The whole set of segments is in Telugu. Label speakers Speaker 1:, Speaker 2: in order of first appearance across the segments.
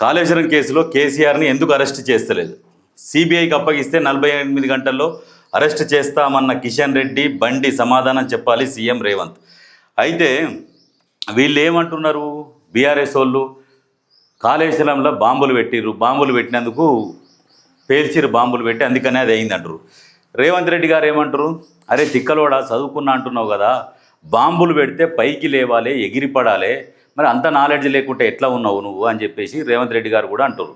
Speaker 1: కాళేశ్వరం కేసులో కేసీఆర్ని ఎందుకు అరెస్ట్ చేస్తలేదు? సిబిఐకి అప్పగిస్తే నలభై ఎనిమిది గంటల్లో అరెస్ట్ చేస్తామన్న కిషన్ రెడ్డి బండి సమాధానం చెప్పాలి సీఎం రేవంత్. అయితే వీళ్ళు ఏమంటున్నారు బీఆర్ఎస్ వాళ్ళు కాళేశ్వరంలో బాంబులు పెట్టిర్రు. బాంబులు పెట్టినందుకు పేల్చిరు బాంబులు పెట్టి అందుకనే అది అయింది అంటారు రేవంత్ రెడ్డి గారు ఏమంటారు? అరే తిక్కలోడా చదువుకున్నా అంటున్నావు కదా. బాంబులు పెడితే పైకి లేవాలి ఎగిరిపడాలి. మరి అంత నాలెడ్జ్ లేకుంటే ఎట్లా ఉన్నావు నువ్వు అని చెప్పేసి రేవంత్ రెడ్డి గారు కూడా అంటారు.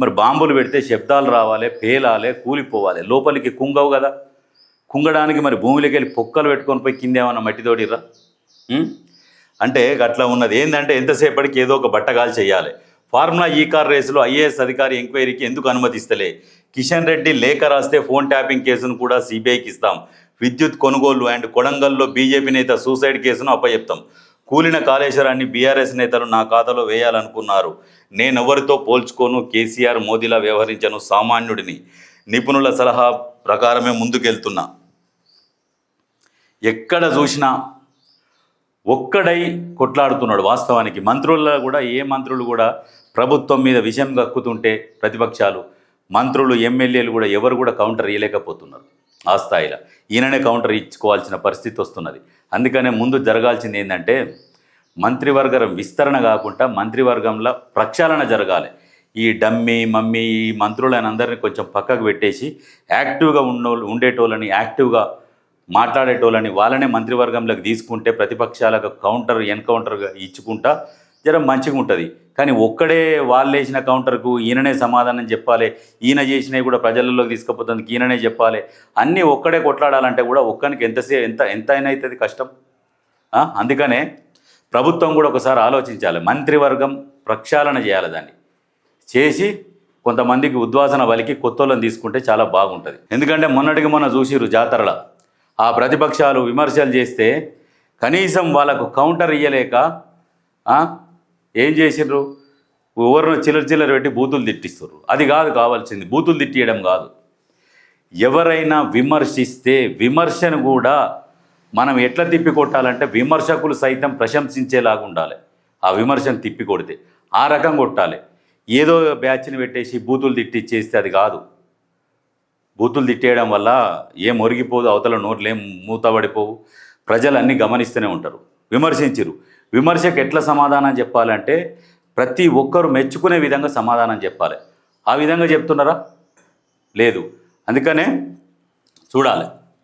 Speaker 1: మరి బాంబులు పెడితే శబ్దాలు రావాలి పేలాలి కూలిపోవాలి. లోపలికి కుంగవు కదా. కుంగడానికి మరి భూమిలోకి వెళ్ళి పొక్కలు పెట్టుకొని పోయి కింద ఏమన్నా మట్టి తోడిర్రా అంటే అట్లా ఉన్నది. ఏంటంటే ఎంతసేపటికి ఏదో ఒక బట్టగాలు చేయాలి. ఫార్ములా ఈ కార్ రేసులో ఐఏఎస్ అధికారి ఎంక్వైరీకి ఎందుకు అనుమతిస్తలే? కిషన్ రెడ్డి లేఖ రాస్తే ఫోన్ ట్యాపింగ్ కేసును కూడా సిబిఐకి ఇస్తాం. విద్యుత్ కొనుగోలు అండ్ కొడంగల్లో బీజేపీ నేత సూసైడ్ కేసును అప్పచెప్తాం కూలిన కాళేశ్వరాన్ని బీఆర్ఎస్ నేతలు నా ఖాతాలో వేయాలనుకున్నారు. నేనెవరితో పోల్చుకోను? కేసీఆర్ మోదీలా వ్యవహరించను సామాన్యుడిని. నిపుణుల సలహా ప్రకారమే ముందుకెళ్తున్నా. ఎక్కడ చూసినా ఒక్కడై కొట్లాడుతున్నాడు వాస్తవానికి. మంత్రుల్లో కూడా ఏ మంత్రులు కూడా ప్రభుత్వం మీద విషయం గక్కుతుంటే ప్రతిపక్షాలు మంత్రులు ఎమ్మెల్యేలు కూడా ఎవరు కూడా కౌంటర్ ఇవ్వలేకపోతున్నారు ఆ స్థాయిలో. ఈయననే కౌంటర్ ఇచ్చుకోవాల్సిన పరిస్థితి వస్తున్నది. అందుకనే ముందు జరగాల్సింది ఏంటంటే మంత్రివర్గం విస్తరణ కాకుండా మంత్రివర్గంలో ప్రక్షాళన జరగాలి. ఈ డమ్మి మమ్మీ ఈ మంత్రులను అందరినీ కొంచెం పక్కకు పెట్టేసి యాక్టివ్గా ఉన్నో ఉండేటోళ్ళని యాక్టివ్గా మాట్లాడేటోళ్ళని వాళ్ళనే మంత్రివర్గంలోకి తీసుకుంటే ప్రతిపక్షాలకు కౌంటర్ ఎన్కౌంటర్గా ఇచ్చుకుంటా జర మంచిగా ఉంటుంది. కానీ ఒక్కడే వాళ్ళు వేసిన కౌంటర్కు ఈయననే సమాధానం చెప్పాలి. ఈయన చేసినవి కూడా ప్రజలలోకి తీసుకుపోతుంది ఈయననే చెప్పాలి. అన్నీ ఒక్కడే కొట్లాడాలంటే కూడా ఒక్కనికి ఎంతసే ఎంత ఎంత అయినా అవుతుంది కష్టం. అందుకనే ప్రభుత్వం కూడా ఒకసారి ఆలోచించాలి. మంత్రివర్గం ప్రక్షాళన చేయాలి దాన్ని. చేసి కొంతమందికి ఉద్వాసన వలికి కొత్తోళ్ళని తీసుకుంటే చాలా బాగుంటుంది. ఎందుకంటే మొన్నటికి మొన్న చూసిరు జాతరల. ఆ ప్రతిపక్షాలు విమర్శలు చేస్తే కనీసం వాళ్ళకు కౌంటర్ ఇయ్యలేక ఏం చేసిండ్రు ఎవరినో చిల్లర చిల్లర పెట్టి బూతులు తిట్టిస్తారు అది కాదు కావాల్సింది. బూతులు తిట్టియడం కాదు. ఎవరైనా విమర్శిస్తే విమర్శను కూడా మనం ఎట్లా తిప్పి కొట్టాలంటే విమర్శకులు సైతం ప్రశంసించేలాగా ఉండాలి. ఆ విమర్శను తిప్పి కొడితే ఆ రకం కొట్టాలి. ఏదో బ్యాచ్ని పెట్టేసి బూతులు తిట్టిచ్చేస్తే అది కాదు. బూతులు తిట్టేయడం వల్ల ఏం ఒరిగిపోదు అవతల నోట్లు ఏం మూతబడిపోవు. ప్రజలన్నీ గమనిస్తూనే ఉంటారు. విమర్శించరు విమర్శకు ఎట్లా సమాధానం చెప్పాలంటే ప్రతి ఒక్కరు మెచ్చుకునే విధంగా సమాధానం చెప్పాలి. ఆ విధంగా చెప్తున్నారా? లేదు. అందుకనే చూడాలి.